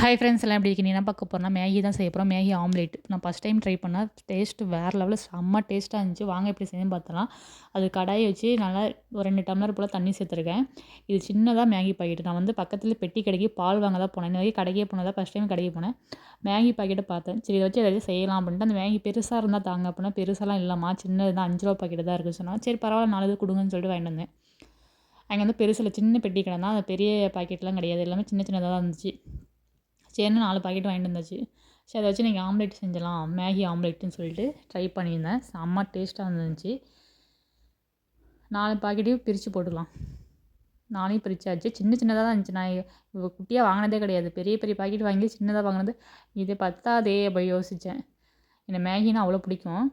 Hi friends எல்லாம் எப்படி இருக்கீங்க? என்ன பார்க்க போகிறோம்னா மேகி தான் செய்ய போகிறோம் மேகி ஆம்லேட். நான் ஃபஸ்ட் டைம் ட்ரை பண்ணால் டேஸ்ட்டு வேறு லெவலில் செம்ம டேஸ்ட்டாக இருந்துச்சு. வாங்க எப்படி செய்யணும் பார்த்தலாம் அது கடாயை வச்சு நல்லா ஒரு ரெண்டு டம்ளர் போல் தண்ணி சேர்த்துருக்கேன். இது சின்னதாக மேகி பாக்கெட் நான் வந்து பக்கத்தில் பெட்டி கடைக்கு பால் வாங்க தான் போனேன். இந்த மாதிரி கடைக்கே போனதாக ஃபஸ்ட் டைம் கடைக்கு போனேன். மேகி பாக்கெட்டை பார்த்தேன். சரி இதை வச்சு ஏதாச்சும் செய்யலாம் அப்படின்ட்டு அந்த மேகி பெருசாக இருந்தால் தாங்க. அப்படின்னா பெருசாலாம் இல்லைம்மா. சின்னது தான். அஞ்சு ரூபா பாக்கெட் தான் இருக்குது சொன்னால் சரி பரவாயில்ல நாலு கொடுங்கன்னு சொல்லிட்டு வாங்கிட்டு வந்தேன். அங்கே வந்து பெருசில் சின்ன பெட்டி கடை தான். அந்த பெரிய பாக்கெட்லாம் கிடையாது. எல்லாமே சின்ன சின்னதாக தான் இருந்துச்சு. சரின்னு நாலு பாக்கெட் வாங்கிட்டு வந்தாச்சு. சரி அதை வச்சு நீங்கள் ஆம்லேட் செஞ்சலாம். மேகி ஆம்லேட்டுன்னு சொல்லிட்டு ட்ரை பண்ணியிருந்தேன். செம்ம டேஸ்ட்டாக இருந்துச்சு. நாலு பாக்கெட்டையும் பிரித்து போட்டுக்கலாம். நாளையும் பிரித்தாச்சு சின்ன சின்னதாக தான் இருந்துச்சு. நான் குட்டியாக வாங்கினதே கிடையாது. பெரிய பெரிய பாக்கெட் வாங்கி சின்னதாக வாங்கினது இதே பத்தாதே போய் யோசித்தேன் எனக்கு மேகினா அவ்வளோ பிடிக்கும்.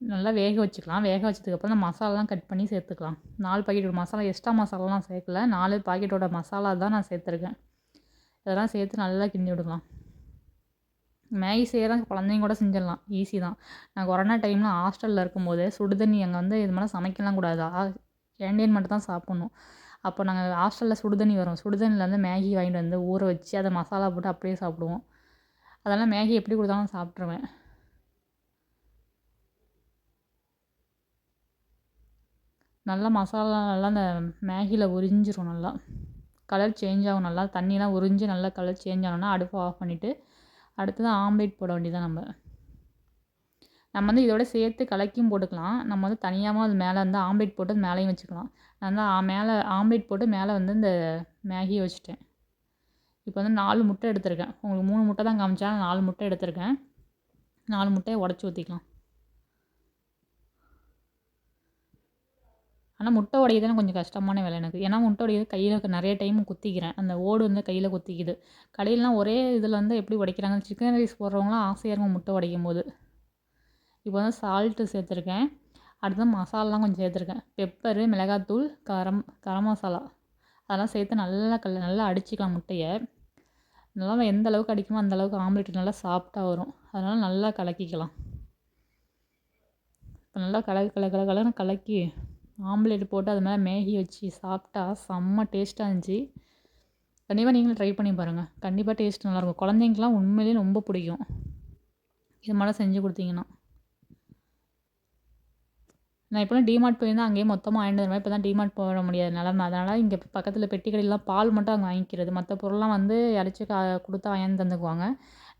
நல்லா வேக வச்சுக்கலாம். வேக வச்சதுக்கப்புறம் அந்த மசாலாலாம் கட் பண்ணி சேர்த்துக்கலாம். நாலு பாக்கெட்டோட மசாலா எக்ஸ்ட்ரா மசாலாலாம் சேர்க்கல. நாலு பாக்கெட்டோட மசாலா தான் நான் சேர்த்துருக்கேன். இதெல்லாம் சேர்த்து நல்லா கிண்டி விடுக்கலாம். மேகி செய்கிறதான் குழந்தைங்க கூட செஞ்சிடலாம். ஈஸி தான். நான் கொரோனா டைமில் ஹாஸ்டலில் இருக்கும்போது சுடுதண்ணி அங்கே வந்து இது மாதிரிலாம் சமைக்கலாம் கூடாது? கேண்டீன் மட்டும் தான் சாப்பிட்ணும். அப்போ நாங்கள் ஹாஸ்டலில் சுடுதண்ணி வரும். சுடுதண்ணியில் வந்து மேகி வாங்கிட்டு வந்து ஊற வச்சு அதை மசாலா போட்டு அப்படியே சாப்பிடுவோம். அதெல்லாம் மேகி எப்படி கொடுத்தாலும் சாப்பிட்ருவேன் நல்லா மசாலா நல்லா அந்த மேகியில் உறிஞ்சிரும் நல்லா. கலர் சேஞ்ச் ஆகும். நல்லா தண்ணியெலாம் உறிஞ்சி நல்லா கலர் சேஞ்ச் ஆகணும்னா அடுப்பை ஆஃப் பண்ணிவிட்டு அடுத்தது ஆம்லேட் போட வேண்டியதான் நம்ம. நம்ம வந்து இதோட சேர்த்து கலக்கியும் போட்டுக்கலாம். நம்ம வந்து தனியாகவும் அது மேலே வந்து ஆம்லேட் போட்டு அது மேலேயும் வச்சுக்கலாம். நான் வந்து மேலே ஆம்லேட் போட்டு மேலே வந்து இந்த மேகியை வச்சுட்டேன். இப்போ வந்து நாலு முட்டை எடுத்திருக்கேன். உங்களுக்கு மூணு முட்டை தான் காமிச்சா நாலு முட்டை எடுத்திருக்கேன். நாலு முட்டையை உடச்சி ஊற்றிக்கலாம் ஆனால் முட்டை உடையது கொஞ்சம் கஷ்டமான வேலை எனக்கு. ஏன்னா முட்டை உடையது கையில் நிறைய டைம் குத்திக்கிறேன். அந்த ஓடு வந்து கையில் குத்திக்குது. கடையிலலாம் ஒரே இதில் வந்து எப்படி உடைக்கிறாங்க சிக்கன் ரைஸ் போடுறவங்களாம் ஆசையாக இருக்கும் முட்டை உடைக்கும் போது இப்போ வந்து சால்ட்டு சேர்த்துருக்கேன். அடுத்து மசாலாலாம் கொஞ்சம் சேர்த்துருக்கேன். பெப்பரு மிளகாத்தூள் கரம் கரம் மசாலா. அதெல்லாம் சேர்த்து நல்லா கல் நல்லா அடிச்சிக்கலாம் முட்டையை. நல்லா எந்த அளவுக்கு அடிக்குமோ அந்த அளவுக்கு ஆம்லேட் நல்லா சாஃப்டாக வரும். அதனால் நல்லா கலக்கிக்கலாம். இப்போ நல்லா கல கல கல கலன்னு கலக்கி ஆம்லேட் போட்டு அது மேலே மேகி வச்சு சாப்பிட்டா செம்ம டேஸ்ட்டாக இருந்துச்சு. கண்டிப்பாக நீங்களும் ட்ரை பண்ணி பாருங்கள் கண்டிப்பாக டேஸ்ட் நல்லாயிருக்கும். குழந்தைங்கலாம் உண்மையிலேயே ரொம்ப பிடிக்கும். இது மாதிரி செஞ்சு கொடுத்தீங்கன்னா. நான் இப்போலாம் டிமார்ட் போயிருந்தேன் அங்கேயே மொத்தமாக வாங்கிட்டு வருவேன். இப்போ தான் டிமார்ட் போட முடியாது நிலமை அதனால் இங்கே பக்கத்தில் பெட்டி கடையிலாம் பால் மட்டும் அங்கே வாங்கிக்கிறது. மற்ற பொருள்லாம் வந்து இறச்சி கா கொடுத்தா வாங்கி தந்துக்குவாங்க.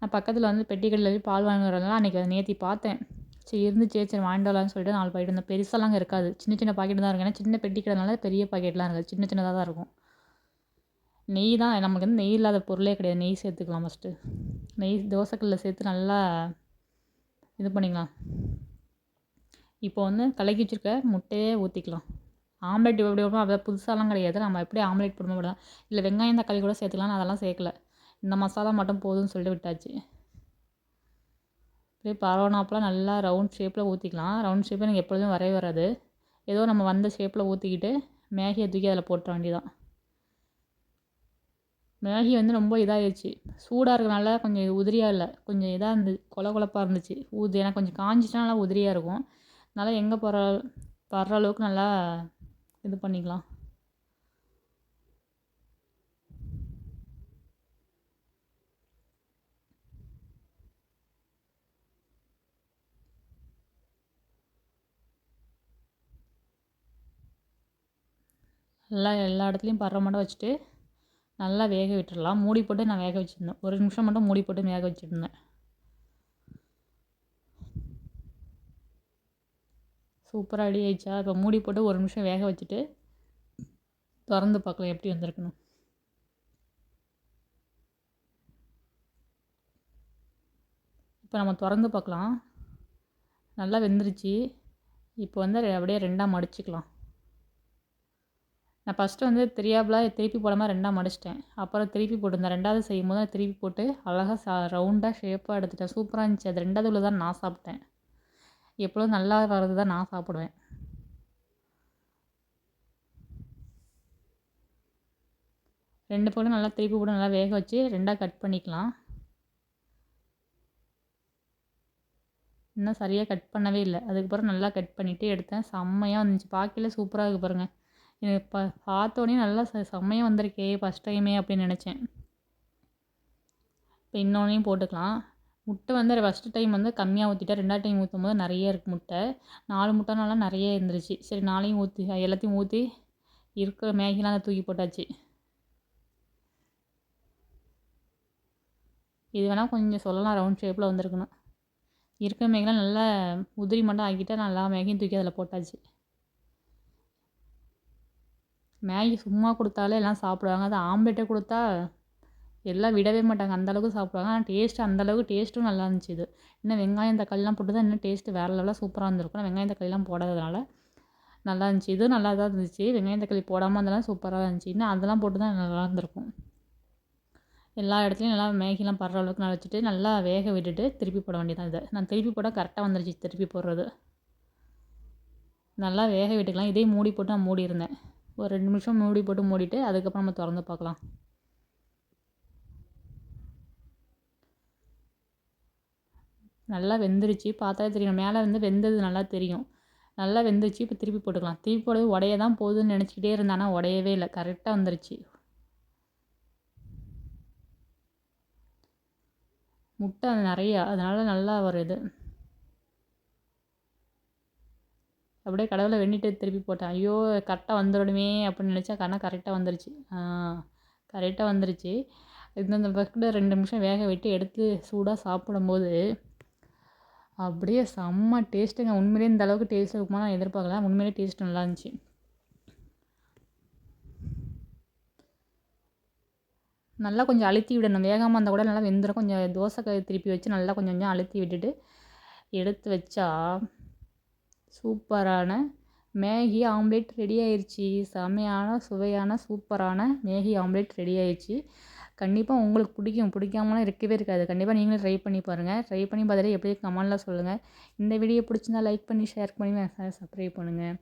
நான் பக்கத்தில் வந்து பெட்டி கடையில் பால் வாங்குறதுனால அன்றைக்கி அதை நேற்றி பார்த்தேன். சரி இருந்துச்சு. சரி வாங்கிட்டு வரலாம்னு சொல்லிட்டு நாலு பாக்கெட் இருந்தேன் பெருசாலாம் இருக்காது. சின்ன சின்ன பாக்கெட் தான் இருக்கும். ஏன்னா சின்ன பெட்டி பெரிய பாக்கெட்லாம் இருக்காது. சின்ன சின்னதாக தான் இருக்கும். நெய் தான் நமக்கு வந்து நெய் இல்லாத பொருளே கிடையாது. நெய் சேர்த்துக்கலாம் ஃபஸ்ட்டு நெய் தோசைக்கல்லில் சேர்த்து நல்லா இது பண்ணிக்கலாம். இப்போ வந்து கலக்கி வச்சுருக்க முட்டையே ஊற்றிக்கலாம் ஆம்லேட் எப்படி வைப்போம் அதை புதுசாலாம் கிடையாது. நம்ம எப்படி ஆம்லேட் போடுமோ அப்படிதான். இல்லை வெங்காயம் தக்காளி கூட சேர்த்துக்கலாம். அதெல்லாம் சேர்க்கல. இந்த மசாலா மட்டும் போதும்னு சொல்லிட்டு விட்டாச்சு. அப்படியே பரவனாப்பெலாம் நல்லா ரவுண்ட் ஷேப்பில் ஊற்றிக்கலாம் ரவுண்ட் ஷேப்பில் எனக்கு எப்பொழுதும் வரவே வராது. ஏதோ நம்ம வந்த ஷேப்பில் ஊற்றிக்கிட்டு மேகியை தூக்கி அதில் போட்டுற வேண்டியதான் மேகி வந்து ரொம்ப இதாகிடுச்சு சூடாக இருக்கிறனால கொஞ்சம் உதிரியாக இல்லை. கொஞ்சம் இதாக இருந்து கொல கொலப்பாக இருந்துச்சு. ஊது ஏன்னா கொஞ்சம் காஞ்சிட்டா நல்லா உதிரியாக இருக்கும். அதனால் எங்கே போகிற வர்ற அளவுக்கு நல்லா இது பண்ணிக்கலாம். நல்லா எல்லா இடத்துலையும் படுற மட்டும் வச்சுட்டு நல்லா வேக விட்டுடலாம் மூடி போட்டு நான் வேக வச்சுருந்தேன். ஒரு நிமிஷம் மட்டும் மூடி போட்டு வேக வச்சுருந்தேன். சூப்பராக ரெடி ஆயிடுச்சா? இப்போ மூடி போட்டு ஒரு நிமிஷம் வேக வச்சுட்டு திறந்து பார்க்கலாம் எப்படி வந்திருக்கணும் இப்போ நம்ம திறந்து பார்க்கலாம். நல்லா வெந்துருச்சு. இப்போ வந்து அப்படியே ரெண்டாக மடிச்சுக்கலாம். நான் ஃபஸ்ட்டு வந்து தெரியாமல் திருப்பி போடாமல் ரெண்டாக மடிச்சிட்டேன். அப்புறம் திருப்பி போட்டிருந்தேன். ரெண்டாவது செய்யும் போது திருப்பி போட்டு அழகாக சா ரவுண்டாக ஷேப்பாக எடுத்துட்டேன். சூப்பராக இருந்துச்சு. அது ரெண்டாவது உள்ள தான் நான் சாப்பிட்டேன். எப்பொழுதும் நல்லா வர்றது தான் நான் சாப்பிடுவேன். ரெண்டு பக்கம் நல்லா திருப்பி போட்டு நல்லா வேக வச்சு ரெண்டாக கட் பண்ணிக்கலாம். இன்னும் சரியாக கட் பண்ணவே இல்லை. அதுக்கப்புறம் நல்லா கட் பண்ணிவிட்டு எடுத்தேன். செம்மையாக வந்துச்சு. பார்க்கல சூப்பராக இருக்குது பாருங்கள் ப பார்த்தோன்னே நல்லா ச செம்மையாக வந்திருக்கே ஃபஸ்ட் டைமே அப்படின்னு நினச்சேன். இப்போ இன்னொன்னையும் போட்டுக்கலாம். முட்டை வந்து ஃபஸ்ட்டு டைம் வந்து கம்மியாக ஊற்றிட்டேன் ரெண்டாவது டைம் ஊற்றும் போது நிறைய இருக்குது முட்டை. நாலு முட்டைனால நிறைய இருந்துருச்சு. சரி நாளையும் ஊற்றி எல்லாத்தையும் ஊற்றி இருக்கிற மேகிலாம் அதை தூக்கி போட்டாச்சு. இது வேணால் கொஞ்சம் சொல்லலாம் ரவுண்ட் ஷேப்பில் வந்திருக்குன்னு இருக்கிற மேகிலாம் நல்லா உதிரி மட்டும் ஆக்கிட்டு நல்லா மேகையும் தூக்கி அதில் போட்டாச்சு. மேகி சும்மா கொடுத்தாலே எல்லாம் சாப்பிடுவாங்க. அது ஆம்லேட்டே கொடுத்தா எல்லாம் விடவே மாட்டாங்க. அந்தளவுக்கு சாப்பிடுவாங்க. ஆனால் டேஸ்ட்டு அந்தளவுக்கு டேஸ்ட்டும் நல்லா இருந்துச்சு இது. இன்னும் வெங்காயம் தக்காளிலாம் போட்டு தான் இன்னும் டேஸ்ட்டு வேறு லெவலாக சூப்பராக இருந்திருக்கும். வெங்காயம் தக்காளிலாம் போடாததுனால நல்லா இருந்துச்சு. இதுவும் நல்லா தான் இருந்துச்சு. வெங்காயம் தக்காளி போடாமல் அதெல்லாம் சூப்பராக இருந்துச்சு. இன்னும் அதெல்லாம் போட்டு தான் நல்லா இருந்திருக்கும். எல்லா இடத்துலையும் நல்லா மேகிலாம் படுற அளவுக்கு நான் வச்சுட்டு நல்லா வேக விட்டுட்டு திருப்பி போட வேண்டியதான் இதை. நான் திருப்பி போட கரெக்டாக வந்துருச்சு திருப்பி போடுறது. நல்லா வேக விட்டுக்கலாம். இதே மூடி போட்டு நான் மூடி இருந்தேன் ஒரு ரெண்டு நிமிஷம் மூடி போட்டு மூடிட்டு அதுக்கப்புறம் நம்ம திறந்து பார்க்கலாம். நல்லா வெந்துருச்சு. பார்த்தாலே தெரியும். மேலே வந்து வெந்தது நல்லா தெரியும். நல்லா வெந்துருச்சு. இப்போ திருப்பி போட்டுக்கலாம். திருப்பி போடுறது உடைய தான் போகுதுன்னு நினச்சிக்கிட்டே இருந்தானா உடையவே இல்லை. கரெக்டாக வந்துருச்சு. முட்டை நிறையா. அதனால் நல்லா ஒரு இது. அப்படியே கடவுளை வெண்ணிட்டு திருப்பி போட்டேன். ஐயோ கரெக்டாக வந்துடணுமே அப்படின்னு நினச்சா கண்ணா கரெக்டாக வந்துருச்சு. கரெக்டாக வந்துருச்சு. இந்தந்த பக்கத்தில் ரெண்டு நிமிஷம் வேக விட்டு எடுத்து சூடாக சாப்பிடும்போது அப்படியே செம்ம டேஸ்ட்டுங்க உண்மையிலே இந்த அளவுக்கு டேஸ்ட் இருக்குமா நான் எதிர்பார்க்கல. உண்மையிலே டேஸ்ட் நல்லா இருந்துச்சு. நல்லா கொஞ்சம் அழுத்தி விடணும். வேகமாக இருந்தால் கூட நல்லா வெந்துடும் கொஞ்சம் தோசை திருப்பி வச்சு நல்லா கொஞ்சம் கொஞ்சம் அழுத்தி விட்டுட்டு எடுத்து வச்சா சூப்பரான மேகி ஆம்லேட் ரெடி ஆயிடுச்சு செமையான சுவையான சூப்பரான மேகி ஆம்லேட் ரெடி ஆயிடுச்சு கண்டிப்பாக உங்களுக்கு பிடிக்கும். பிடிக்காமலாம் இருக்கவே இருக்காது. கண்டிப்பாக நீங்களும் ட்ரை பண்ணி பாருங்கள் ட்ரை பண்ணி பார்த்துட்டு எப்படி கமெண்டில் சொல்லுங்கள் இந்த வீடியோ பிடிச்சிருந்தா லைக் பண்ணி ஷேர் பண்ணி சப்ஸ்கிரைப் பண்ணுங்கள்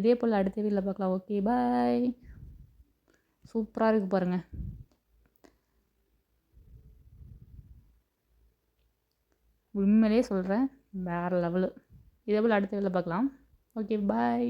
இதே போல் அடுத்த வீடியோவில் பார்க்கலாம். ஓகே பாய் சூப்பராக இருக்குது பாருங்கள் உண்மையிலே சொல்கிறேன் வேறு லெவலு இதே போல் அடுத்த வேலை பார்க்கலாம். Okay bye